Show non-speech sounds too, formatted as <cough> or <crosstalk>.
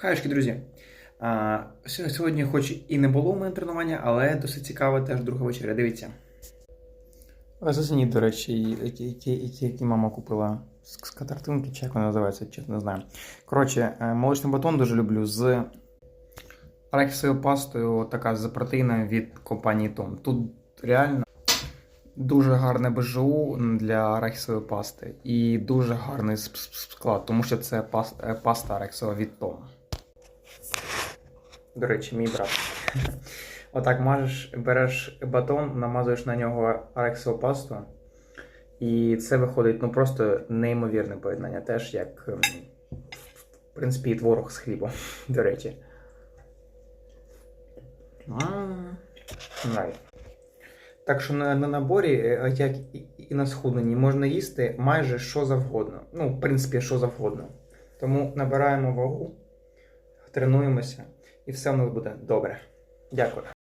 Хайшки, друзі. Сьогодні, хоч і не було у мене тренування, але досить цікаве теж друга вечеря. Дивіться. Оціні, до речі, які, які, які, які мама купила з, катартинки, чи як вона називається, чесно не знаю. Коротше, е, молочний батон дуже люблю з арахісовою пастою, така з протеїном від компанії Том. Тут реально дуже гарне БЖУ для арахісової пасти і дуже гарний склад, тому що це е, паста арахісова від Том. До речі, мій брат. Отак мажеш, береш батон, намазуєш на нього арахісову пасту. І це виходить ну просто неймовірне поєднання, теж як ем, в принципі і творог з хлібом, <laughs> до речі. Най. Так що на, на наборі, е, як і на схудненні, можна їсти майже що завгодно. Ну, в принципі, що завгодно. Тому набираємо вагу, тренуємося, і все в нас буде добре. Дякую.